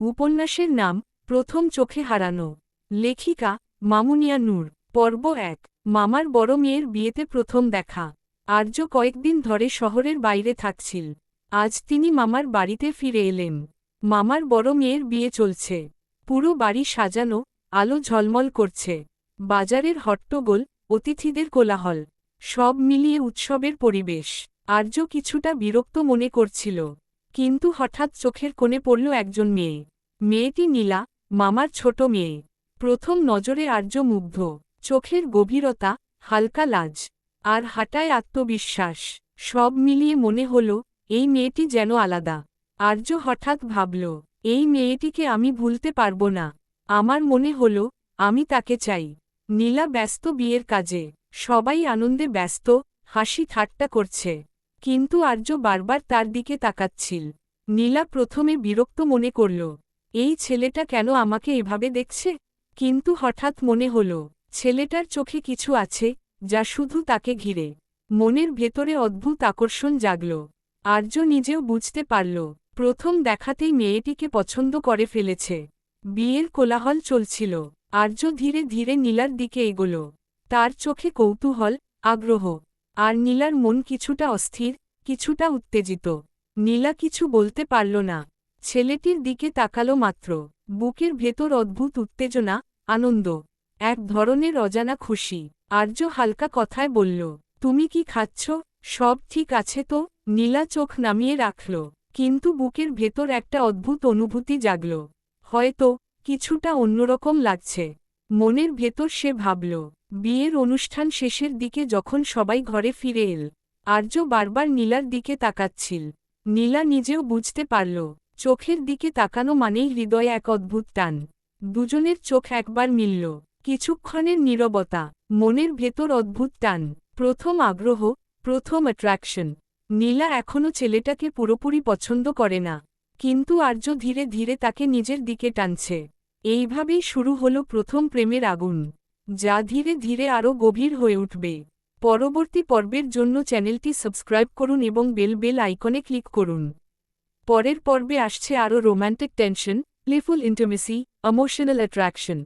উপন্যাসের নাম প্রথম চোখে হারানো। লেখিকা মামুনিয়া নূর। পর্ব এক, মামার বড় মেয়ের বিয়েতে প্রথম দেখা। আর্য কয়েকদিন ধরে শহরের বাইরে থাকছিল। আজ তিনি মামার বাড়িতে ফিরে এলেন। মামার বড় মেয়ের বিয়ে চলছে। পুরো বাড়ি সাজানো, আলো ঝলমল করছে। বাজারের হট্টগোল, অতিথিদের কোলাহল, সব মিলিয়ে উৎসবের পরিবেশ। আর্য কিছুটা বিরক্ত মনে করছিল। কিন্তু হঠাৎ চোখের কোণে পড়ল একজন মেয়ে। মেয়েটি নীলা, মামার ছোট মেয়ে। প্রথম নজরে আর্য মুগ্ধ। চোখের গভীরতা, হালকা লাজ। আর হাঁটায় আত্মবিশ্বাস। সব মিলিয়ে মনে হল, এই মেয়েটি যেন আলাদা। আর্য হঠাৎ ভাবল, এই মেয়েটিকে আমি ভুলতে পারব না। আমার মনে হল, আমি তাকে চাই। নীলা ব্যস্ত বিয়ের কাজে। সবাই আনন্দে ব্যস্ত, হাসি ঠাট্টা করছে। কিন্তু আর্য বারবার তার দিকে তাকাচ্ছিল। নীলা প্রথমে বিরক্ত মনে করল এই ছেলেটা কেন আমাকে এভাবে দেখছে? কিন্তু হঠাৎ মনে হল, ছেলেটার চোখে কিছু আছে, যা শুধু তাকে ঘিরে। মনের ভেতরে অদ্ভুত আকর্ষণ জাগল। আর্য নিজেও বুঝতে পারল, প্রথম দেখাতেই মেয়েটিকে পছন্দ করে ফেলেছে। বিয়ের কোলাহল চলছিল। আর্য ধীরে ধীরে নীলার দিকে এগোল। তার চোখে কৌতূহল, আগ্রহ। আর নীলার মন কিছুটা অস্থির, কিছুটা উত্তেজিত। নীলা কিছু বলতে পারল না। ছেলেটির দিকে তাকালো মাত্র। বুকের ভেতর অদ্ভুত উত্তেজনা, আনন্দ। এক ধরনের অজানা খুশি। আর্য হালকা কথায় বলল, তুমি কি খাচ্ছ? সব ঠিক আছে তো? নীলা চোখ নামিয়ে রাখল। কিন্তু বুকের ভেতর একটা অদ্ভুত অনুভূতি জাগল। হয়তো, কিছুটা অন্যরকম লাগছে। মনের ভেতর সে ভাবল। বিয়ের অনুষ্ঠান শেষের দিকে যখন সবাই ঘরে ফিরে এল, আর্য বারবার নীলার দিকে তাকাচ্ছিল। নীলা নিজেও বুঝতে পারল চোখের দিকে তাকানো মানেই হৃদয়ে এক অদ্ভুত টান। দুজনের চোখ একবার মিলল। কিছুক্ষণের নীরবতা, মনের ভেতর অদ্ভুত টান। প্রথম আগ্রহ, প্রথম অ্যাট্রাকশন নীলা এখনও ছেলেটাকে পুরোপুরি পছন্দ করে না। কিন্তু আর্য ধীরে ধীরে তাকে নিজের দিকে টানছে। এইভাবেই শুরু হল প্রথম প্রেমের আগুন। যা ধীরে ধীরে আরও গভীর হয়ে উঠবে। পরবর্তী পর্বের জন্য চ্যানেলটি সাবস্ক্রাইব করুন এবং বেল বেল আইকনে ক্লিক করুন। পরের পর্বে আসছে আরও romantic tension playful intimacy emotional attraction